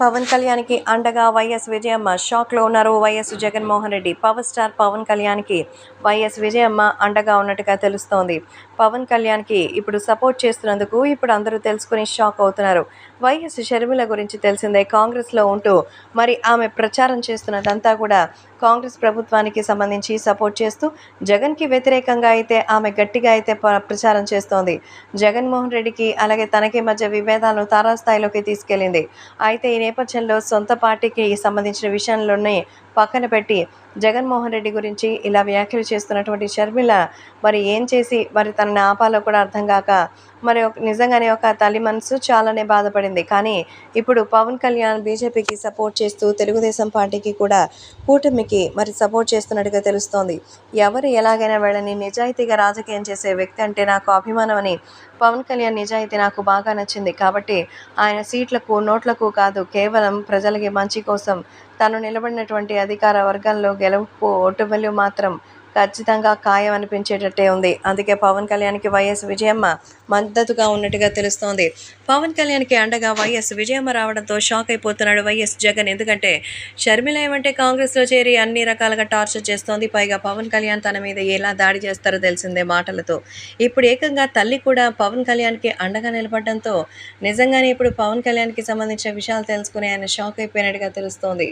పవన్ కళ్యాణ్కి అండగా వైఎస్ విజయమ్మ షాక్లో ఉన్నారు. YS Jaganmohan Reddy power star Pawan కళ్యాణ్కి వైఎస్ విజయమ్మ అండగా ఉన్నట్టుగా తెలుస్తోంది. పవన్ కళ్యాణ్కి ఇప్పుడు సపోర్ట్ చేస్తున్నందుకు ఇప్పుడు అందరూ తెలుసుకుని షాక్ అవుతున్నారు. వైఎస్ షర్మిల గురించి తెలిసిందే కాంగ్రెస్లో ఉంటూ మరి ఆమె ప్రచారం చేస్తున్నదంతా కూడా కాంగ్రెస్ ప్రభుత్వానికి సంబంధించి సపోర్ట్ చేస్తూ జగన్కి వ్యతిరేకంగా అయితే ఆమె గట్టిగా అయితే ప్రచారం చేస్తోంది. జగన్మోహన్ రెడ్డికి అలాగే తనకి మధ్య విభేదాలను తారాస్థాయిలోకి తీసుకెళ్ళింది అయితే ఈ నేపథ్యంలో సొంత పార్టీకి సంబంధించిన విషయంలోనే పక్కన పెట్టి జగన్మోహన్ రెడ్డి గురించి ఇలా వ్యాఖ్యలు చేస్తున్నటువంటి షర్మిల మరి ఏం చేసి మరి తనని ఆపాలో కూడా అర్థం కాక మరి ఒక- నిజంగానే ఒక తల్లి మనసు చాలానే బాధపడింది. కానీ ఇప్పుడు పవన్ కళ్యాణ్ బీజేపీకి సపోర్ట్ చేస్తూ తెలుగుదేశం పార్టీకి కూడా కూటమికి మరి సపోర్ట్ చేస్తున్నట్టుగా తెలుస్తోంది. ఎవరు ఎలాగైనా వెళ్ళని నిజాయితీగా రాజకీయం చేసే వ్యక్తి అంటే నాకు అభిమానం అని పవన్ కళ్యాణ్ నిజాయితీ నాకు బాగా నచ్చింది. కాబట్టి ఆయన సీట్లకు నోట్లకు కాదు కేవలం ప్రజలకి మంచి కోసం తను నిలబడినటువంటి అధికార వర్గంలో గెలుపు ఓటుబెల్లు మాత్రం ఖచ్చితంగా ఖాయం అనిపించేటట్టే ఉంది. అందుకే పవన్ కళ్యాణ్కి వైఎస్ విజయమ్మ మద్దతుగా ఉన్నట్టుగా తెలుస్తోంది. పవన్ కళ్యాణ్కి అండగా వైఎస్ విజయమ్మ రావడంతో షాక్ అయిపోతున్నాడు వైఎస్ జగన్. ఎందుకంటే షర్మిల ఏమంటే కాంగ్రెస్లో చేరి అన్ని రకాలుగా టార్చర్ చేస్తోంది. పైగా పవన్ కళ్యాణ్ తన మీద ఎలా దాడి చేస్తారో తెలిసిందే మాటలతో. ఇప్పుడు ఏకంగా తల్లి కూడా పవన్ కళ్యాణ్కి అండగా నిలబడడంతో నిజంగానే ఇప్పుడు పవన్ కళ్యాణ్కి సంబంధించిన విషయాలు తెలుసుకుని ఆయన షాక్ అయిపోయినట్టుగా తెలుస్తోంది.